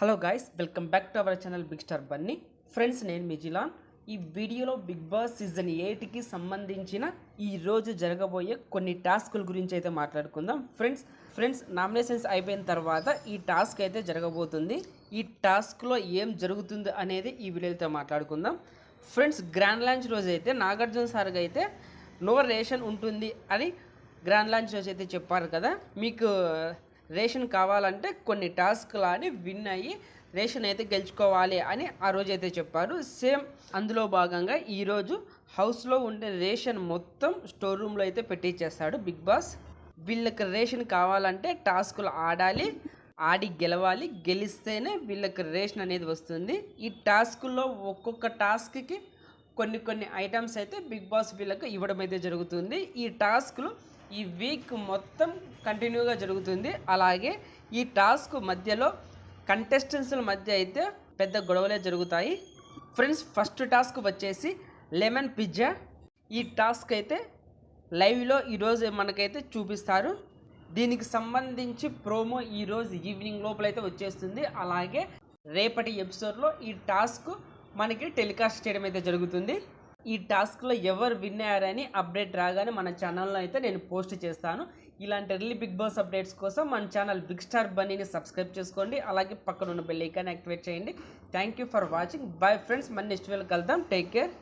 Hello guys welcome back to our channel big star Bunny friends నేను మిజిలాన్ ఈ వీడియోలో బిగ్ బాస్ సీజన్ ఎయిట్కి సంబంధించిన ఈ రోజు జరగబోయే కొన్ని టాస్కుల గురించి అయితే మాట్లాడుకుందాం. ఫ్రెండ్స్ ఫ్రెండ్స్ నామినేషన్స్ అయిపోయిన తర్వాత ఈ టాస్క్ అయితే జరగబోతుంది. ఈ టాస్క్లో ఏం జరుగుతుంది అనేది ఈ వీడియోతో మాట్లాడుకుందాం. ఫ్రెండ్స్ గ్రాండ్ లాంచ్ రోజు అయితే నాగార్జున సార్కి అయితే నో రేషన్ ఉంటుంది అని గ్రాండ్ లాంచ్ రోజు అయితే చెప్పారు కదా. మీకు రేషన్ కావాలంటే కొన్ని టాస్క్లు అని విన్ అయ్యి రేషన్ అయితే గెలుచుకోవాలి అని ఆ రోజు అయితే చెప్పారు. సేమ్ అందులో భాగంగా ఈరోజు హౌస్లో ఉండే రేషన్ మొత్తం స్టోర్ రూమ్లో అయితే పెట్టించేస్తాడు బిగ్ బాస్. వీళ్ళకి రేషన్ కావాలంటే టాస్కులు ఆడాలి ఆడి గెలవాలి గెలిస్తేనే వీళ్ళకి రేషన్ అనేది వస్తుంది. ఈ టాస్కుల్లో ఒక్కొక్క టాస్క్కి కొన్ని కొన్ని ఐటమ్స్ అయితే బిగ్ బాస్ వీళ్ళకి ఇవ్వడం అయితే జరుగుతుంది. ఈ టాస్క్లు ఈ వీక్ మొత్తం కంటిన్యూగా జరుగుతుంది. అలాగే ఈ టాస్క్ మధ్యలో కంటెస్టెంట్స్ల మధ్య అయితే పెద్ద గొడవలే జరుగుతాయి. ఫ్రెండ్స్ ఫస్ట్ టాస్క్ వచ్చేసి లెమన్ పిజ్జా ఈ టాస్క్ అయితే లైవ్లో ఈరోజు మనకైతే చూపిస్తారు. దీనికి సంబంధించి ప్రోమో ఈరోజు ఈవినింగ్ లోపలైతే వచ్చేస్తుంది. అలాగే రేపటి ఎపిసోడ్లో ఈ టాస్క్ మనకి టెలికాస్ట్ చేయడం అయితే జరుగుతుంది. ఈ టాస్క్లో ఎవరు విన్ అయ్యారని అప్డేట్ రాగానే మన ఛానల్లో అయితే నేను పోస్ట్ చేస్తాను. ఇలాంటి ఎర్లీ బిగ్ బాస్ అప్డేట్స్ కోసం మన ఛానల్ బిగ్ స్టార్ బన్నీని సబ్స్క్రైబ్ చేసుకోండి. అలాగే పక్కన ఉన్న బెల్ ఐకాన్ యాక్టివేట్ చేయండి. Thank you for watching bye friends మన నెక్స్ట్ వేళ కలుద్దాం. Take care